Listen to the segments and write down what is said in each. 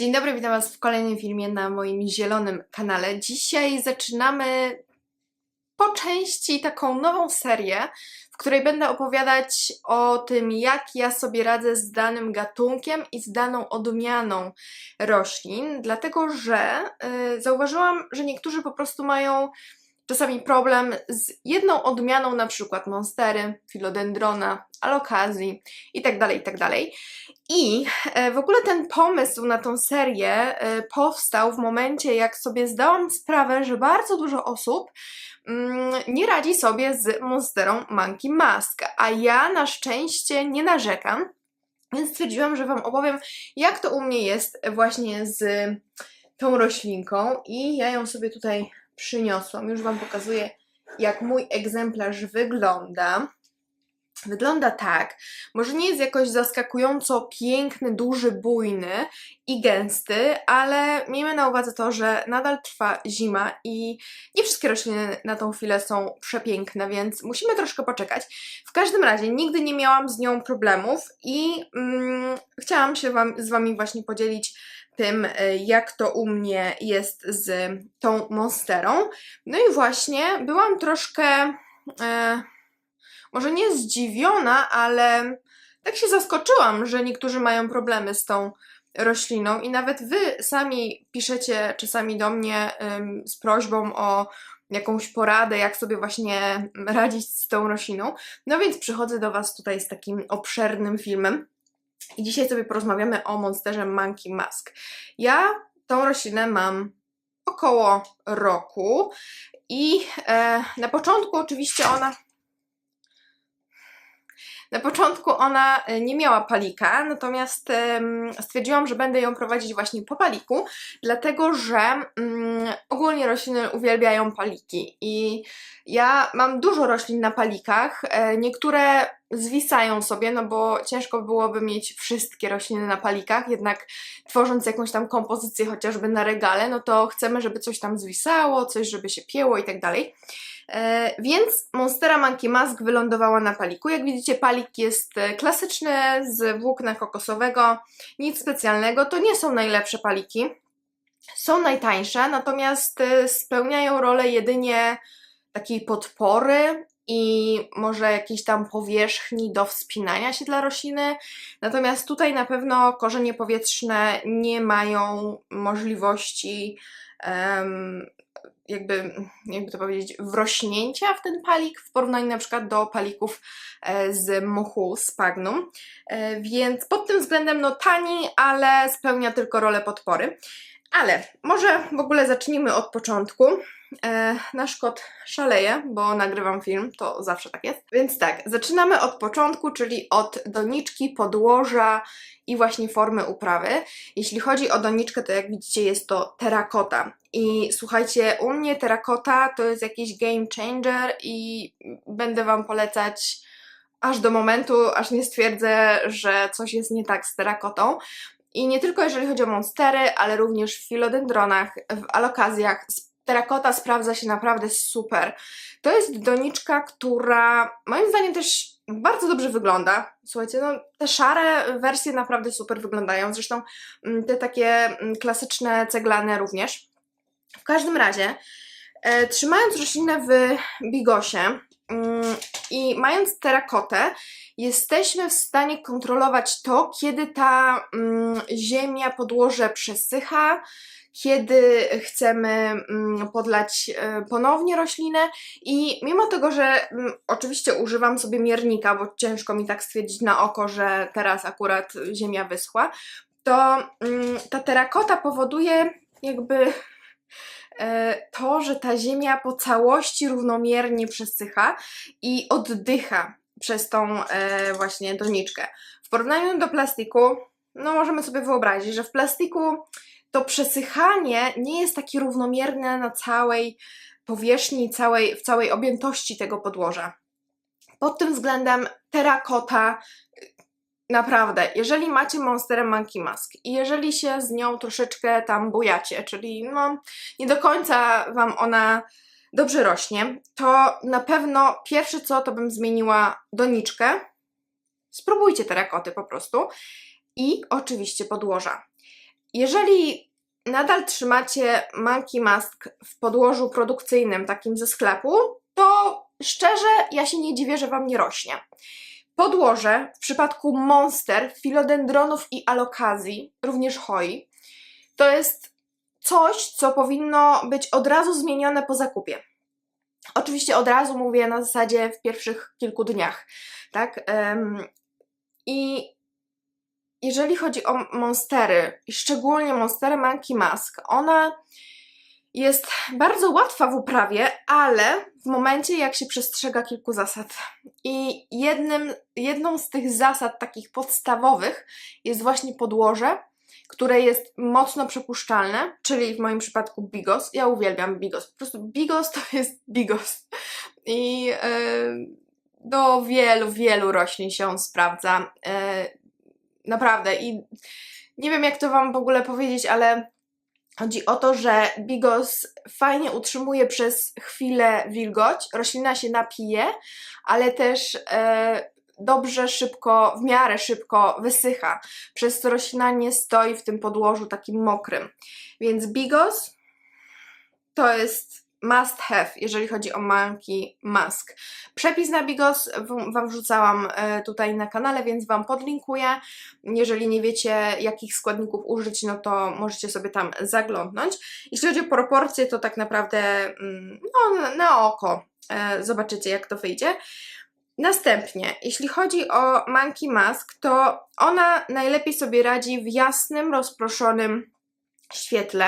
Dzień dobry, witam Was w kolejnym filmie na moim zielonym kanale. Dzisiaj zaczynamy po części taką nową serię, w której będę opowiadać o tym, jak ja sobie radzę z danym gatunkiem i z daną odmianą roślin, dlatego że y, zauważyłam, że niektórzy po prostu mają czasami problem z jedną odmianą, na przykład monstery, filodendrona, alokazji itd., itd. I e, w ogóle ten pomysł na tą serię e, powstał w momencie, jak sobie zdałam sprawę, że bardzo dużo osób mm, nie radzi sobie z monsterą Monkey Mask, a ja na szczęście nie narzekam, więc stwierdziłam, że Wam opowiem, jak to u mnie jest właśnie z tą roślinką i ja ją sobie tutaj przyniosłam. Już Wam pokazuję, jak mój egzemplarz wygląda. Wygląda tak, może nie jest jakoś zaskakująco piękny, duży, bujny i gęsty, ale miejmy na uwadze to, że nadal trwa zima i nie wszystkie rośliny na tą chwilę są przepiękne, więc musimy troszkę poczekać. W każdym razie nigdy nie miałam z nią problemów i mm, chciałam się wam, z Wami właśnie podzielić tym, e, jak to u mnie jest z tą monsterą. No i właśnie byłam troszkę... E, może nie zdziwiona, ale tak się zaskoczyłam, że niektórzy mają problemy z tą rośliną i nawet wy sami piszecie czasami do mnie z prośbą o jakąś poradę, jak sobie właśnie radzić z tą rośliną. No więc przychodzę do was tutaj z takim obszernym filmem i dzisiaj sobie porozmawiamy o monsterze Monkey Mask. Ja tą roślinę mam około roku i e, na początku oczywiście ona na początku ona e, nie miała palika, natomiast stwierdziłam, że będę ją prowadzić właśnie po paliku, dlatego że mm, ogólnie rośliny uwielbiają paliki i ja mam dużo roślin na palikach, e, niektóre zwisają sobie, no bo ciężko byłoby mieć wszystkie rośliny na palikach, jednak tworząc jakąś tam kompozycję chociażby na regale, no to chcemy, żeby coś tam zwisało, coś żeby się pieło i tak dalej. E, więc Monstera Monkey Mask wylądowała na paliku. Jak widzicie, palik jest e, klasyczny z włókna kokosowego, nic specjalnego. To nie są najlepsze paliki, są najtańsze, natomiast e, spełniają rolę jedynie takiej podpory i może jakiejś tam powierzchni do wspinania się dla rośliny. Natomiast tutaj na pewno korzenie powietrzne nie mają możliwości jakby, jakby to powiedzieć, wrośnięcia w ten palik w porównaniu na przykład do palików e, z muchu spagnum. E, więc pod tym względem no tani, ale spełnia tylko rolę podpory. Ale może w ogóle zacznijmy od początku. E, nasz kot szaleje, bo nagrywam film, to zawsze tak jest. Więc tak, zaczynamy od początku, czyli od doniczki, podłoża i właśnie formy uprawy. Jeśli chodzi o doniczkę, to jak widzicie jest to terakota. I słuchajcie, u mnie terakota to jest jakiś game changer i będę Wam polecać aż do momentu, aż nie stwierdzę, że coś jest nie tak z terakotą. I nie tylko jeżeli chodzi o monstery, ale również w filodendronach, w alokazjach. Terakota sprawdza się naprawdę super. To jest doniczka, która moim zdaniem też bardzo dobrze wygląda. Słuchajcie, no te szare wersje naprawdę super wyglądają. Zresztą mm, te takie mm, klasyczne ceglane również. W każdym razie, e, trzymając roślinę w bigosie, Mm, I mając terakotę, jesteśmy w stanie kontrolować to, kiedy ta ziemia, podłoże przesycha, kiedy chcemy mm, podlać e, ponownie roślinę i mimo tego, że oczywiście używam sobie miernika, bo ciężko mi tak stwierdzić na oko, że teraz akurat ziemia wyschła, to ta terakota powoduje jakby E, to, że ta ziemia po całości równomiernie przesycha i oddycha przez tą e, właśnie doniczkę. W porównaniu do plastiku, no możemy sobie wyobrazić, że w plastiku to przesychanie nie jest takie równomierne na całej powierzchni, całej, w całej objętości tego podłoża. Pod tym względem terakota Naprawdę, jeżeli macie Monsterę Monkey Mask i jeżeli się z nią troszeczkę tam bujacie, czyli no nie do końca Wam ona dobrze rośnie, to na pewno pierwsze co to bym zmieniła doniczkę. Spróbujcie terakoty po prostu. I oczywiście podłoża. Jeżeli nadal trzymacie Monkey Mask w podłożu produkcyjnym, takim ze sklepu, to szczerze ja się nie dziwię, że Wam nie rośnie. Podłoże w przypadku monster, filodendronów i alokazji, również hoi, to jest coś, co powinno być od razu zmienione po zakupie. Oczywiście od razu mówię na zasadzie w pierwszych kilku dniach, tak? Em, I jeżeli chodzi o monstery, szczególnie monstery Monkey Mask, ona jest bardzo łatwa w uprawie, ale w momencie jak się przestrzega kilku zasad. I jednym, jedną z tych zasad takich podstawowych jest właśnie podłoże, które jest mocno przepuszczalne, czyli w moim przypadku Bigos. Ja uwielbiam Bigos. Po prostu Bigos to jest Bigos. I yy, do wielu, wielu roślin się on sprawdza. Yy, naprawdę. I nie wiem, jak to Wam w ogóle powiedzieć, ale chodzi o to, że Bigos fajnie utrzymuje przez chwilę wilgoć, roślina się napije, ale też e, dobrze, szybko, w miarę szybko wysycha, przez co roślina nie stoi w tym podłożu takim mokrym. Więc Bigos to jest must have, jeżeli chodzi o Monkey Mask. Przepis na Bigos Wam wrzucałam e, tutaj na kanale, więc Wam podlinkuję. Jeżeli nie wiecie, jakich składników użyć, no to możecie sobie tam zaglądnąć. Jeśli chodzi o proporcje, to tak naprawdę mm, no, na- na oko e, zobaczycie, jak to wyjdzie. Następnie, jeśli chodzi o Monkey Mask, to ona najlepiej sobie radzi w jasnym, rozproszonym świetle.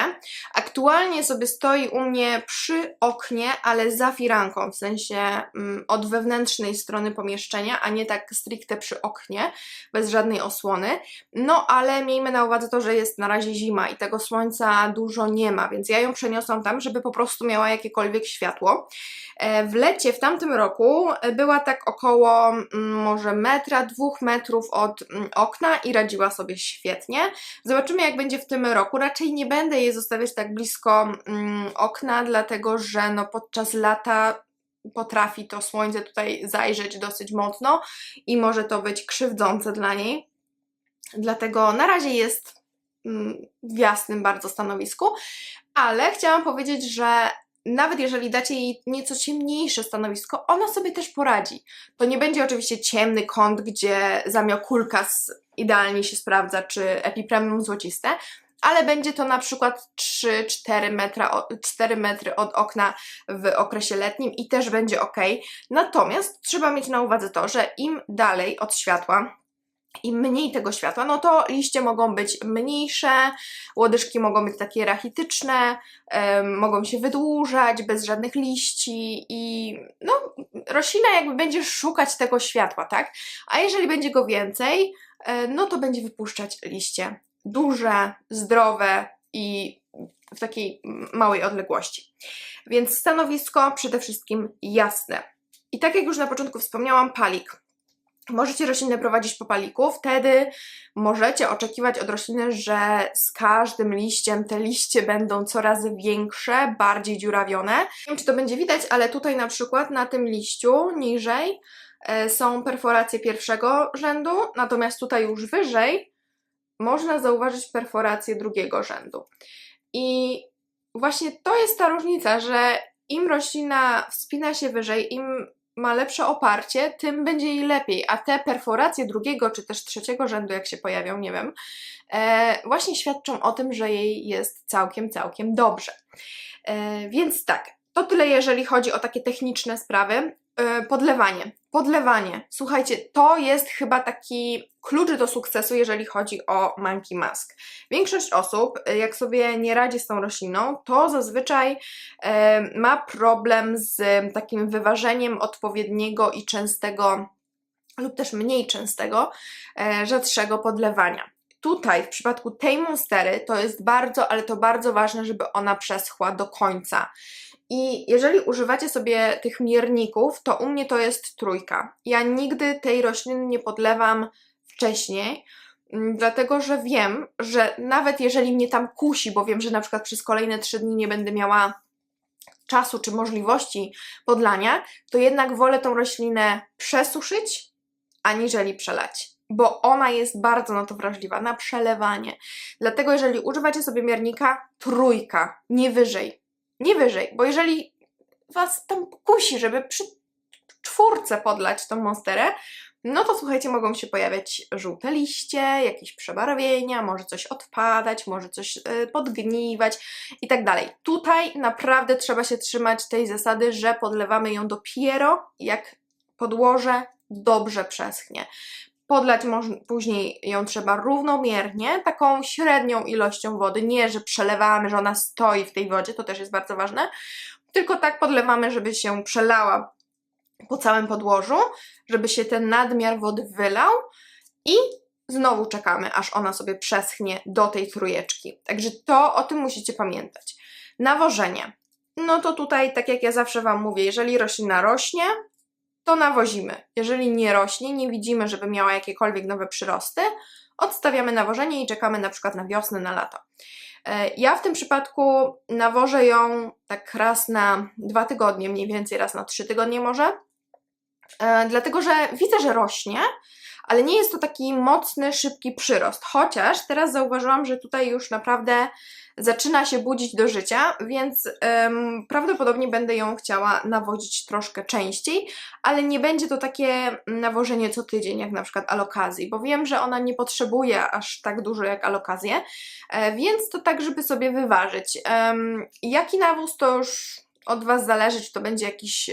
Aktualnie sobie stoi u mnie przy oknie, ale za firanką, w sensie mm, od wewnętrznej strony pomieszczenia, a nie tak stricte przy oknie, bez żadnej osłony. No ale miejmy na uwadze to, że jest na razie zima i tego słońca dużo nie ma, więc ja ją przeniosłam tam, żeby po prostu miała jakiekolwiek światło. E, W lecie w tamtym roku e, była tak około mm, może metra, dwóch metrów od mm, okna i radziła sobie świetnie. Zobaczymy jak będzie w tym roku. Raczej nie będę jej zostawiać tak blisko mm, okna, dlatego że no podczas lata potrafi to słońce tutaj zajrzeć dosyć mocno i może to być krzywdzące dla niej. Dlatego na razie jest mm, w jasnym bardzo stanowisku, ale chciałam powiedzieć, że nawet jeżeli dacie jej nieco ciemniejsze stanowisko, ona sobie też poradzi. To nie będzie oczywiście ciemny kąt, gdzie zamiokulkas idealnie się sprawdza, czy epipremium złociste, ale będzie to na przykład 3-4 metra, o- 4 metry od okna w okresie letnim i też będzie ok. Natomiast trzeba mieć na uwadze to, że im dalej od światła, im mniej tego światła, no to liście mogą być mniejsze, łodyżki mogą być takie rachityczne, mogą się wydłużać bez żadnych liści i no, roślina jakby będzie szukać tego światła, tak? A jeżeli będzie go więcej, e, no to będzie wypuszczać liście duże, zdrowe i w takiej małej odległości. Więc stanowisko przede wszystkim jasne. I tak jak już na początku wspomniałam, palik. Możecie roślinę prowadzić po paliku, wtedy możecie oczekiwać od rośliny, że z każdym liściem te liście będą coraz większe, bardziej dziurawione. Nie wiem, czy to będzie widać, ale tutaj na przykład na tym liściu niżej e, są perforacje pierwszego rzędu, natomiast tutaj już wyżej można zauważyć perforację drugiego rzędu. I właśnie to jest ta różnica, że im roślina wspina się wyżej, im ma lepsze oparcie, tym będzie jej lepiej. A te perforacje drugiego czy też trzeciego rzędu, jak się pojawią, nie wiem, e, właśnie świadczą o tym, że jej jest całkiem, całkiem dobrze. E, więc tak, to tyle, jeżeli chodzi o takie techniczne sprawy. E, podlewanie. Podlewanie. Słuchajcie, to jest chyba taki klucz do sukcesu, jeżeli chodzi o Monkey Mask. Większość osób, e, jak sobie nie radzi z tą rośliną, to zazwyczaj e, ma problem z takim wyważeniem odpowiedniego i częstego lub też mniej częstego, rzadszego podlewania. Tutaj w przypadku tej monstery to jest bardzo, ale to bardzo ważne, żeby ona przeschła do końca. I jeżeli używacie sobie tych mierników, to u mnie to jest trójka. Ja nigdy tej rośliny nie podlewam wcześniej, mm, dlatego że wiem, że nawet jeżeli mnie tam kusi, bo wiem, że na przykład przez kolejne trzy dni nie będę miała czasu czy możliwości podlania, to jednak wolę tą roślinę przesuszyć, aniżeli przelać. bo ona jest bardzo na to wrażliwa, na przelewanie. Dlatego jeżeli używacie sobie miernika, trójka, nie wyżej. Nie wyżej, bo jeżeli Was tam kusi, żeby przy czwórce podlać tą monsterę, no to słuchajcie, mogą się pojawiać żółte liście, jakieś przebarwienia, może coś odpadać, może coś y, podgniwać i tak dalej. Tutaj naprawdę trzeba się trzymać tej zasady, że podlewamy ją dopiero jak podłoże dobrze przeschnie. Podlać później ją trzeba równomiernie, taką średnią ilością wody, nie że przelewamy, że ona stoi w tej wodzie, to też jest bardzo ważne, tylko tak podlewamy, żeby się przelała po całym podłożu, żeby się ten nadmiar wody wylał i znowu czekamy, aż ona sobie przeschnie do tej trójeczki. Także to o tym musicie pamiętać. Nawożenie. No to tutaj, tak jak ja zawsze Wam mówię, jeżeli roślina rośnie, to nawozimy. Jeżeli nie rośnie, nie widzimy, żeby miała jakiekolwiek nowe przyrosty, odstawiamy nawożenie i czekamy na przykład na wiosnę, na lato. E, Ja w tym przypadku nawożę ją tak raz na dwa tygodnie, mniej więcej raz na trzy tygodnie może, dlatego że widzę, że rośnie, ale nie jest to taki mocny, szybki przyrost. Chociaż teraz zauważyłam, że tutaj już naprawdę zaczyna się budzić do życia, więc prawdopodobnie będę ją chciała nawozić troszkę częściej, ale nie będzie to takie nawożenie co tydzień, jak na przykład alokazji, bo wiem, że ona nie potrzebuje aż tak dużo jak alokazję, e, więc to tak, żeby sobie wyważyć. Jaki nawóz to już od Was zależy, czy to będzie jakiś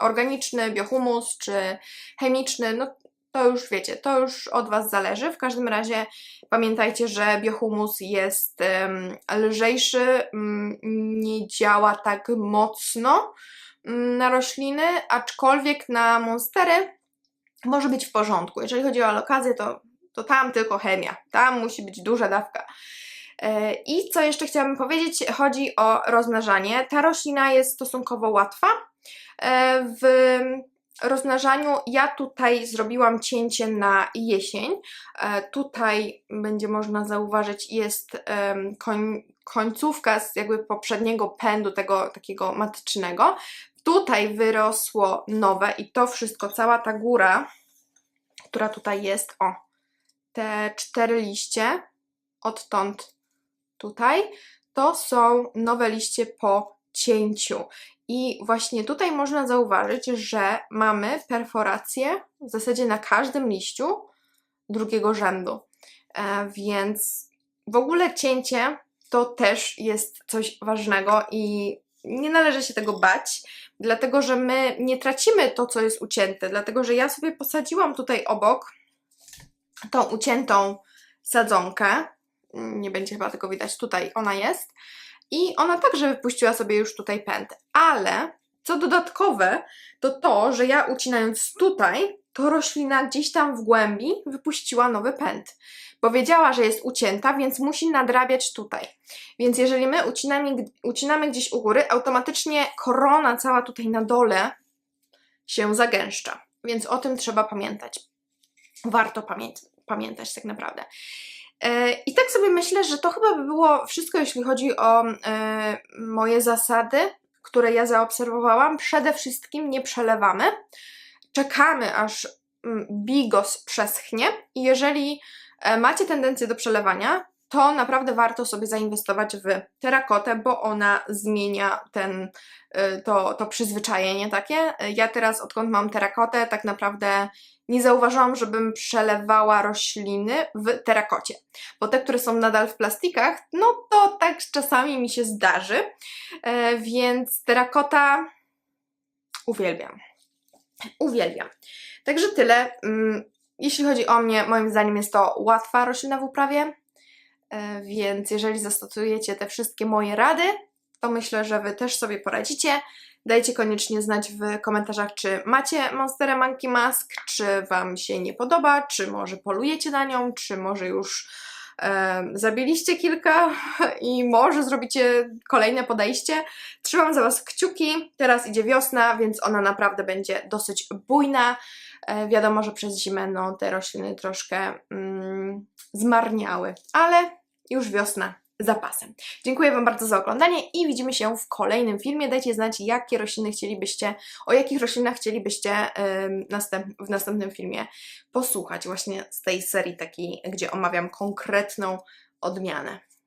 organiczny, biohumus czy chemiczny, no to już wiecie, to już od Was zależy. W każdym razie pamiętajcie, że biohumus jest em, lżejszy, mm, nie działa tak mocno mm, na rośliny, aczkolwiek na monstery może być w porządku. Jeżeli chodzi o alokację, to, to tam tylko chemia, tam musi być duża dawka. E, I co jeszcze chciałabym powiedzieć, chodzi o rozmnażanie. Ta roślina jest stosunkowo łatwa. E, W rozmnażaniu ja tutaj zrobiłam cięcie na jesień. E, Tutaj będzie można zauważyć, jest koń, końcówka z jakby poprzedniego pędu, tego takiego matycznego. Tutaj wyrosło nowe i to wszystko, cała ta góra, która tutaj jest, o, te cztery liście, odtąd tutaj, to są nowe liście po cięciu. I właśnie tutaj można zauważyć, że mamy perforację w zasadzie na każdym liściu drugiego rzędu. E, więc w ogóle cięcie to też jest coś ważnego i nie należy się tego bać, dlatego że my nie tracimy to, co jest ucięte, dlatego że ja sobie posadziłam tutaj obok tą uciętą sadzonkę. Nie będzie chyba tego widać, tutaj ona jest. I ona także wypuściła sobie już tutaj pęd. Ale co dodatkowe, to to, że ja ucinając tutaj, to roślina gdzieś tam w głębi wypuściła nowy pęd. Powiedziała, że jest ucięta, więc musi nadrabiać tutaj. Więc jeżeli my ucinamy, ucinamy gdzieś u góry, automatycznie korona cała tutaj na dole się zagęszcza. Więc o tym trzeba pamiętać. Warto pamię- pamiętać tak naprawdę. E, I tak sobie myślę, że to chyba by było wszystko, jeśli chodzi o e, moje zasady, które ja zaobserwowałam. Przede wszystkim nie przelewamy. Czekamy, aż mm, bigos przeschnie i jeżeli e, macie tendencję do przelewania, to naprawdę warto sobie zainwestować w terakotę, bo ona zmienia ten, y, to, to przyzwyczajenie takie. Ja teraz, odkąd mam terakotę, tak naprawdę nie zauważyłam, żebym przelewała rośliny w terakocie. Bo te, które są nadal w plastikach, no to tak czasami mi się zdarzy. E, Więc terakota uwielbiam. Uwielbiam. Także tyle. Mm, Jeśli chodzi o mnie, moim zdaniem jest to łatwa roślina w uprawie. E, Więc jeżeli zastosujecie te wszystkie moje rady, to myślę, że Wy też sobie poradzicie. Dajcie koniecznie znać w komentarzach, czy macie Monsterę Monkey Mask, czy Wam się nie podoba, czy może polujecie na nią, czy może już e, zabiliście kilka i może zrobicie kolejne podejście. Trzymam za Was kciuki. Teraz idzie wiosna, więc ona naprawdę będzie dosyć bujna. E, wiadomo, że przez zimę no, te rośliny troszkę mm, zmarniały, ale już wiosna zapasem. Dziękuję Wam bardzo za oglądanie i widzimy się w kolejnym filmie. Dajcie znać, jakie rośliny chcielibyście, o jakich roślinach chcielibyście następ, w następnym filmie posłuchać właśnie z tej serii takiej, gdzie omawiam konkretną odmianę.